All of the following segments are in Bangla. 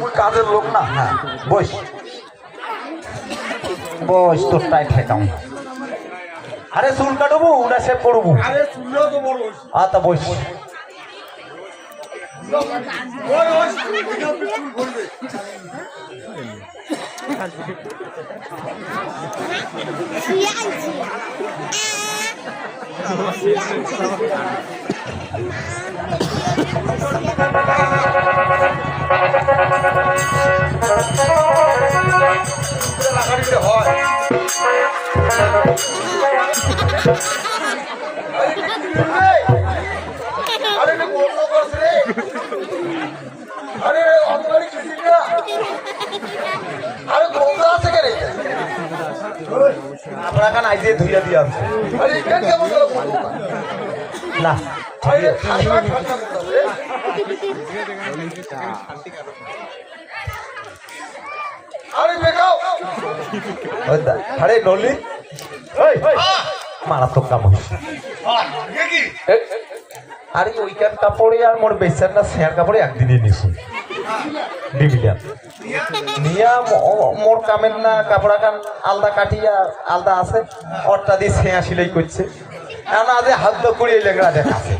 মুই কাজের লোক না। হ্যাঁ। বস। বস তোর টাই ঠেকাও আরে চুল কাটবো না সে পড়ব। আরে চুললেও তো বড় হইছে। আচ্ছা বস। ওই আরে এটা কি রে? আরে এটা বন্ধ করছে রে আরে অতগাড়ি কিছু না আরে আছে কে আপনার কান আইজে ধুইয়া দিয়ে আনছে আরে না আরে মারাত্মক কাম আরে কাপড়ে আর মোর বেচার না শেয়ার কাপড়ে একদিনে নিছু ডিভিডান নিয়া মোর কামের না কাপড়া কান আলদা কাটিয়া আলদা আছে। অট্টা দিয়ে ছেঁয়া সিলাই করছে। এখন আজ হাত দো কুড়িয়ে লেগরা দেখাছে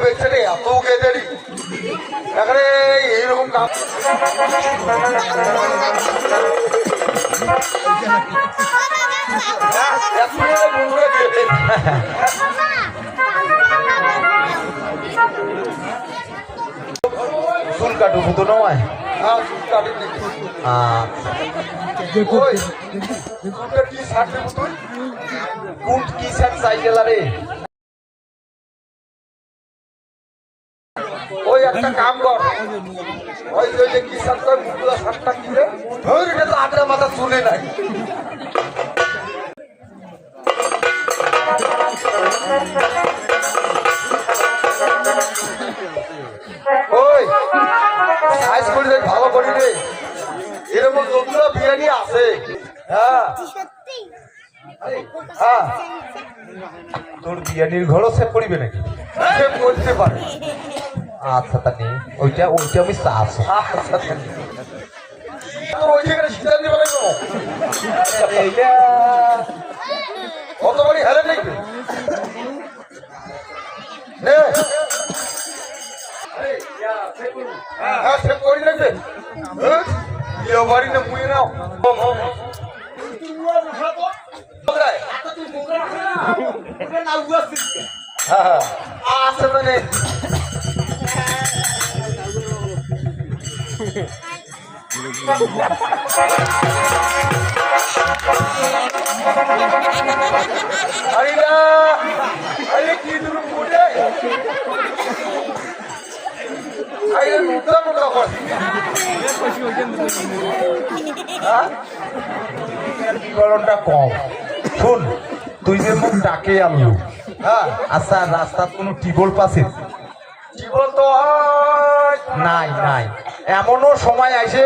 রে এত উগে দেরি এখানে এইরকম বন্ধুরা চুল কাটু তো নয়। হ্যাঁ কি শার্ট তুই? কোন কি স্যার সাইকেল আরে একটা কাম কর। ওই যে ওই যে কি শার্ট কর মুখগুলা শার্টটা কিনে তো মাথা চুলে নাই। ওই, সাইজ ভালো বিরিয়ানি আছে। হ্যাঁ। হ্যাঁ। তোর বিয়ানির ঘরও সেভ করিবে নাকি? সে করতে পারে। আচ্ছা তা নেই। ওইটা ওইটা আমি চাচ্ছি আচ্ছা তো ওই জায়গায় সিদ্ধান্ত নেবে কেন এইটা কত বাড়ি হেলে দেখবে। হ্যাঁ? ইয়ে বাড়ি না? হ্যাঁ হ্যাঁ। আছে মানে বিবরণটা কম শুন তুই যে মুখ ডাকে আনলু হ্যাঁ? আচ্ছা রাস্তার কোনো টিবল পাশে কি বলতো হয়। নাই নাই। এমনও সময় আইসে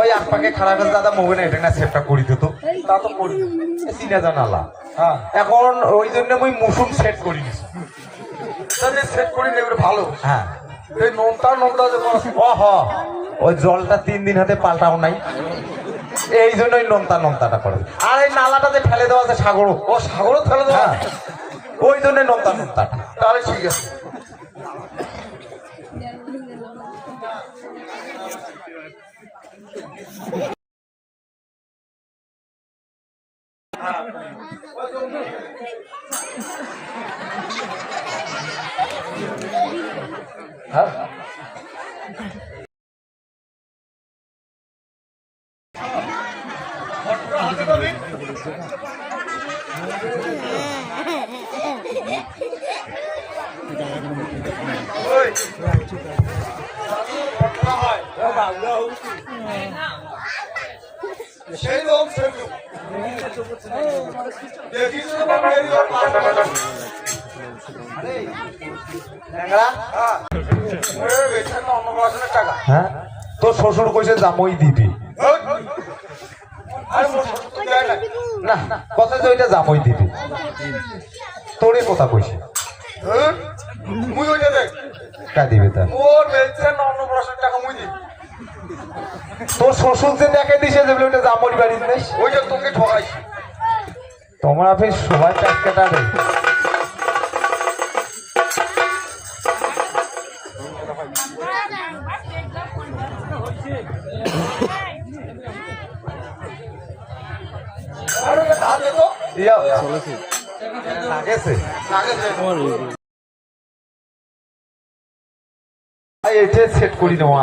ওই আপাকে খারাপ আছে দাদা মোবাইল এটা না সেভটা করি দিত তা। তো করি চিনা জানালা হ্যাঁ। এখন ওই জন্য আমি মুসুম সেট করি। তাহলে সেট করি নেবে ভালো। হ্যাঁ। এই নোনতা নোনতা যে হ ওই জলটা তিন দিন হাতে পাল্টাও নাই। এই জন্যই নন্তা নন্তাটা করে আর এই নালাটা যে ফেলে দেওয়া আছে সাগরও। ও সাগরও ফেলে দেওয়া হ্যাঁ। ওই জন্য নন্তা নন্তাটা। তাহলে ঠিক আছে। ওই সেই। দেখিস তো হ্যাঁ। হ্যাঁ তোর শ্বশুর কইছে জামই দিবি তো না। না কথা যে ওইটা জামই দিবি তোরে কথা কইছে হ্যাঁ? মুই ওইটা দেখ। কা দিবে তা মোর বেচার না অন্নপ্রাশনের টাকা মুই দিই। তোর শ্বশুর যে দেখে দিছে যে জামই বাড়ির নেই ওইটা তোকে ঠকাইছি। তোমরা ফের সবাই ওটা তো। ইয়া লাগেছে লাগে সেট করি নেওয়া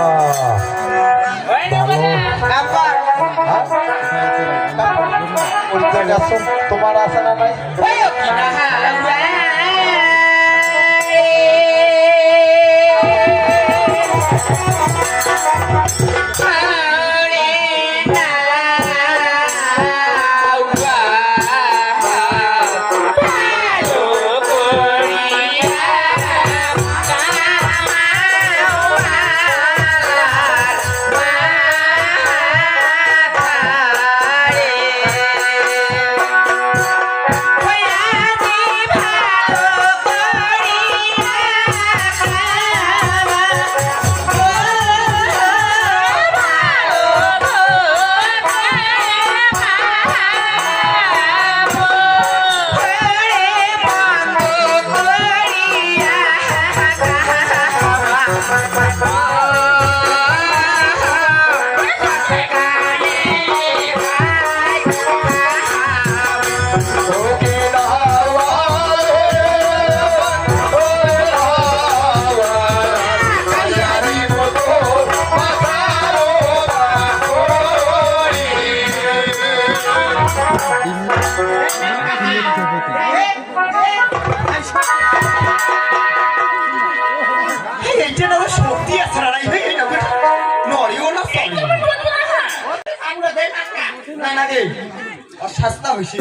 বিয়ে ওরে তোমার আছে না নাই? না না রে আর সস্তা হইছে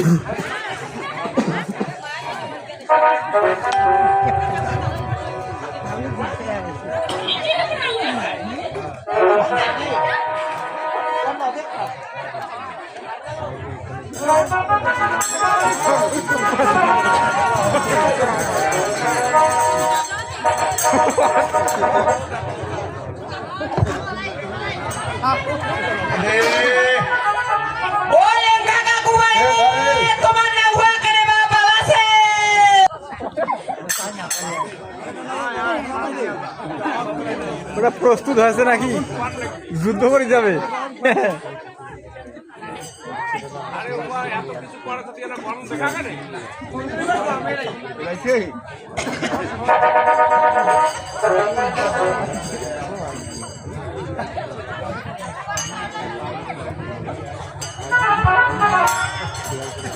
ওরা প্রস্তুত হয়েছে নাকি? যুদ্ধ করে যাবে।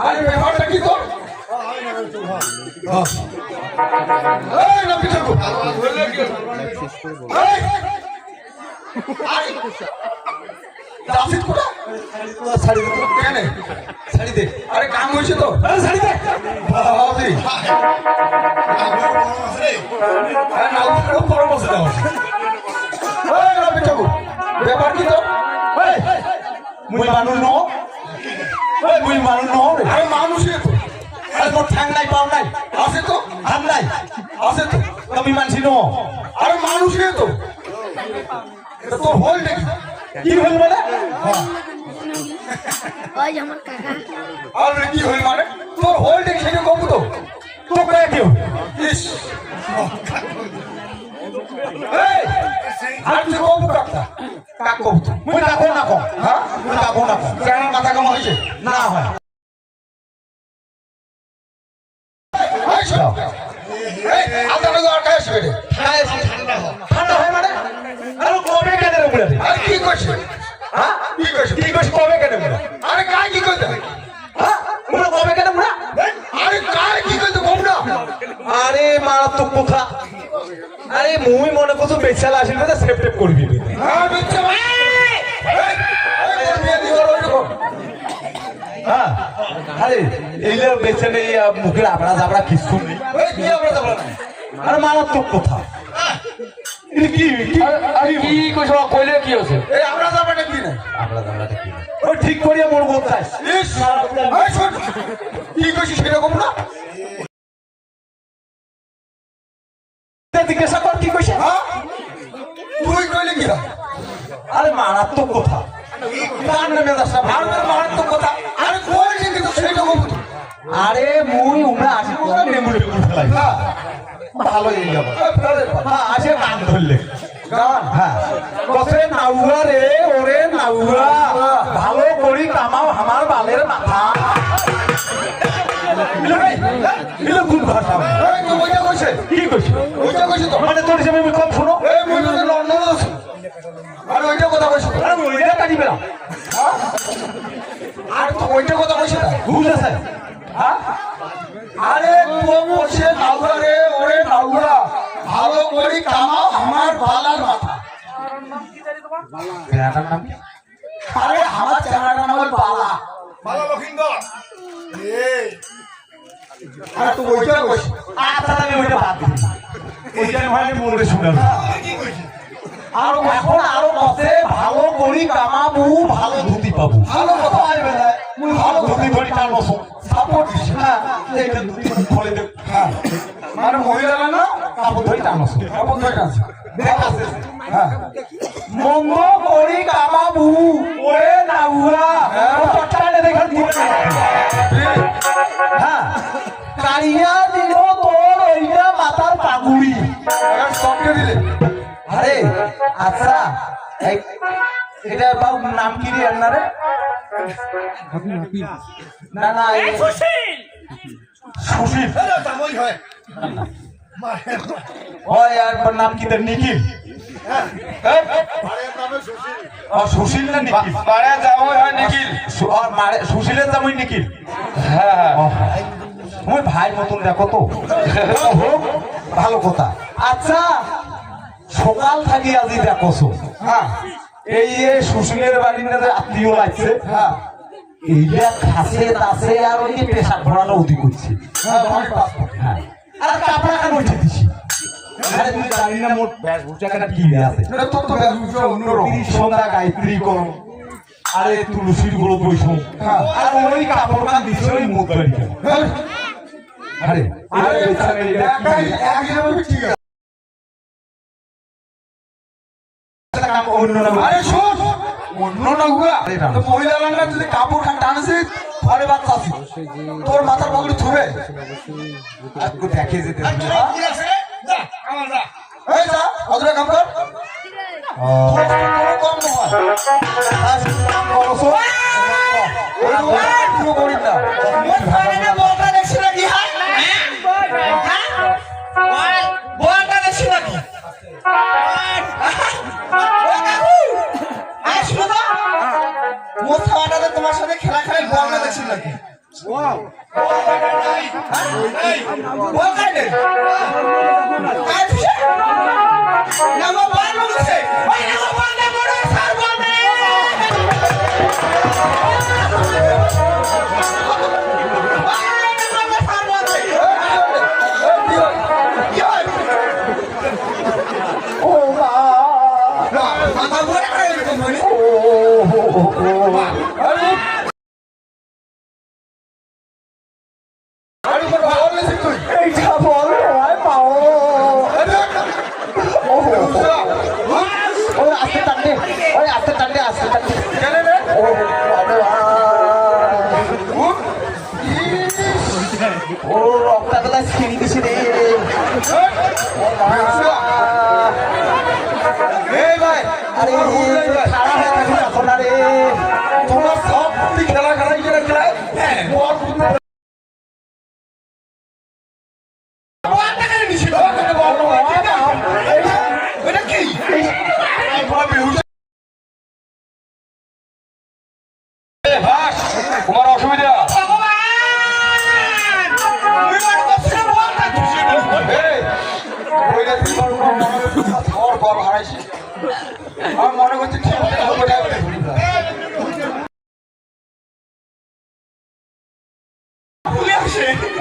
আরে ব্যাপারটা কি তোর! আরে! তো। কাম হয়েছে তো। শাড়ি দে। বাবাজি। আরে নাও নাও পরে বসে দাও এই না পিছন কো। ব্যাপার কি এই, মুই মানুষ ন এই, মুই মানুষ ন রে আরে মানুষই তো? আরে তোর ঠ্যাং নাই পাও নাই। আছে তো? হাত নাই? আছে তো? তুমি মানছি ন। আরে মানুষই তো? তোর হল নাকি? কি হল মানে? ওই আমার কাকা। আরে কি হল মানে? তোর হল নাকি সেটা কম তো? তোকে কেউ ইস এই! আর তুই কম কাকা? কাক মুই ডাকো না কম হ্যাঁ মুই ডাকো না কম কেন মাথা কামা হয়েছে না হয়। ঠান্ডা হয়। মানে? কবে কেন কি করছিস হ্যাঁ কি করছিস কি কইছ কবে কেন আরে কাই কি করতে কবে কেন আরে কি করতে আরে মারাত্মক কথা। আরে মুই মনে করছ বেচাল আসিল না সেভ টেপ করবি। হ্যাঁ এই! এই হ্যাঁ আরে এইলে বেচালে এই মুখের abra জাবড়া কিছু নেই। এই কি আমরা যাব না আরে মারাত্মক কথা। কি কি? আরে কইলে কি হচ্ছে এই আমরা যাব কি না abra জাবড়াটা কি ও ঠিক করিয়া মোর বলতাস কি সেরকম না? আরে মারাত্মক কথা। মারাত্মক কথা। আরে কই কিন্তু সেটা কম আরে মুই উমরা আসি কোনা ফেলাই। হ্যাঁ ভালো যাবে। হ্যাঁ আসে গান ধরলে। গান হ্যাঁ। কসে নাউরা রে ওরে নাউরা। ভালো করি কামাও আমার বালের মাথা। কোন ওইটা কইছে। কি কইছে? তো। মানে তোর হিসেবে আমি কম শুনো এই মুই তো লন্ডন আছি আরে ওইটা কথা কইছে তো ওইটা কাটিবে না। আর তো ওইটা কথা কইছে না। বুঝলে স্যার হ্যাঁ? আরে তো বলছে নাউরা রে ওরে নাউরা ভালো করি কামাও আমার বালার মাথা। প্যারাটার নাম কি? আরে আমার চেহারা নাম হল বালা। আরে তুই ওইটা কইছে আচ্ছা আমি ওইটা বাদ দিই ওইটা নয় আমি মনে শুনাবো আর এখন আরও বসে ভালো করি কামাবো ভালো ধুতি পাবো। ভালো কথা আইবে না? মুই ভালো ধুতি পরি টান বসো সাপোর্ট হ্যাঁ এইটা ধুতি খুলে দে মানে মহিলারা না? কাপড় ধরি টান বসো সাপোর্ট হয়ে গেছে দেখাছে হ্যাঁ নাম কি রে আপনার না না সুশীল! হয়। আর নাম কি তোর নিখিল? হ্যাঁ? সুশীল। না নিখিল? পাড়া যাও হয় নিখিল। আর সুশীলের জামাই নিখিল? হ্যাঁ হ্যাঁ। ভাই মতন দেখো তো। হোক, ভালো কথা। আচ্ছা সকাল থাকি আজি দেখোছো। হ্যাঁ। এই সুশীলের বাড়ির না আত্মীয় লাগছে হ্যাঁ এইটা খাসে তাসে আর ওই যে পেশাব ভরানো অতি করছে। হ্যাঁ হ্যাঁ। আর কাপড়া কেন উঠে দিছি। আরে তুলসীরগুলো হ্যাঁ। আর ওই কাপড় কান দিচ্ছে ওই। আরে আরে ঠিক আছে। আরে শোন অন্য না হুয়া তো মহিলারা না যদি কাপড় খান টানছে ঘরে বাচ্চা আছে। তোর মাথার পকড়ে থুবে। আজকে দেখে যেতে। এই যা অদরা কাম কর। কম নয় ও মা এই ভাই আরে খারাপ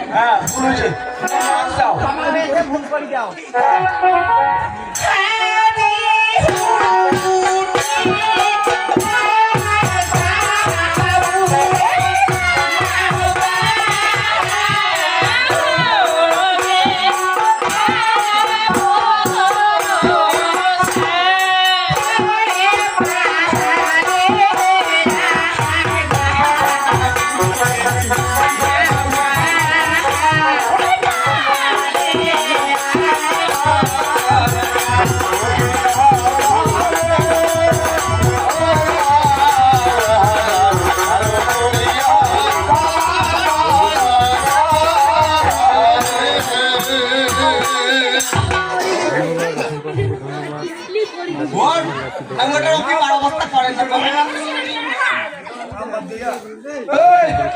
হ্যাঁ পুলিশে যাও এই, ভুল করে বাদ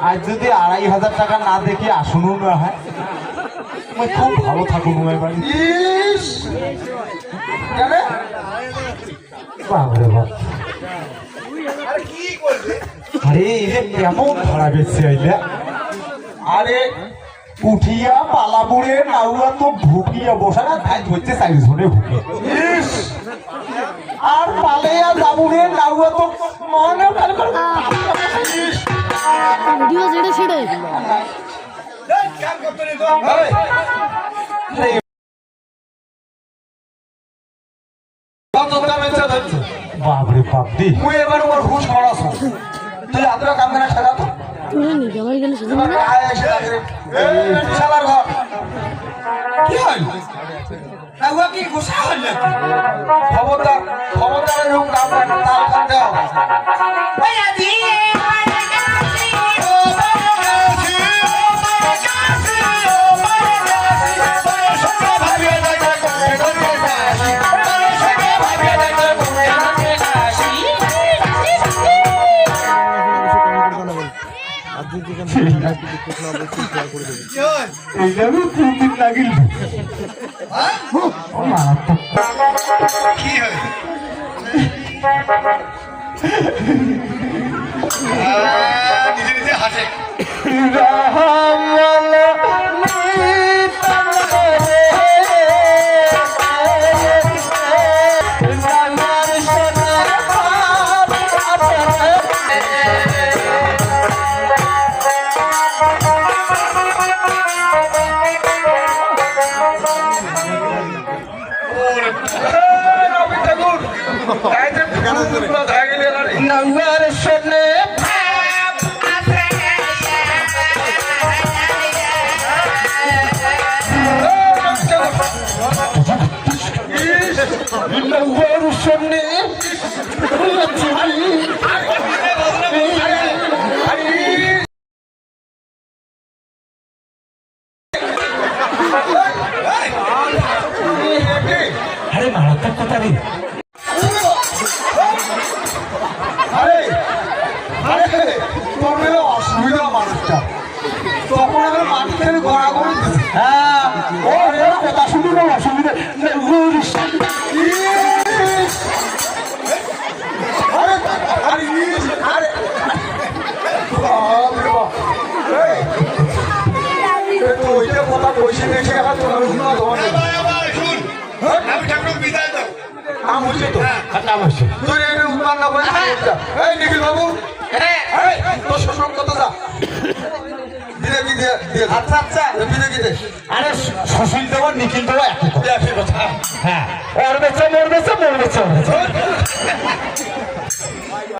আরে যদি আড়াই হাজার টাকা না দেখি আসুনও না হয়। আমি খুব ভালো থাকুন আরে এই যে কেমন ভাড়া বেশি আইলে? আরে উঠিয়া পালাবুড়ে নাউয়া তো ভুকিয়া বসা না তাই ধরতে চাই ধরে ভুকে। আর পালেয়া যাবুরে নাউয়া তো মনে কাল করে ভিডিও ছেড়ে ছেড়ে। চা বাপ দি মুই এবার ওর হুশ মারাছ তুই আদরা কাম সারা তো। তুলে নি আমার গেলে শুধু বিশালার কি হল আগুয়া কি গুসা হল এরকম কাম করে না তার কাম দাও এইটা আমি তিন দিন লাগিল। ও মারাত্মক কি হল নিজে নিজে হাসে। রবি ঠাকুর তাই যে ফুলগুলো দেখা গেলে না রে। নৌয়ার শোনে নৌয়ার শোনে তখন এবার মাটি থেকে গড়াগড়ি হ্যাঁ। ও কথা শুনে না অসুবিধা। এই, ওইটা কথা কইছি দেখে এখন তোমার আমি ঠাকুর বিদায় দাও আম হইছে তো নাম হচ্ছে তুই এটা উৎপান না করে এই নিখিল বাবু তোর শ্বশুর কত যা দিয়ে দিয়ে আচ্ছা আচ্ছা। দিলে কি দে আরে সুশীল দেব নিখিল দেব একই কথা। হ্যাঁ ওর বেচা মোর বেচা মোর বেচা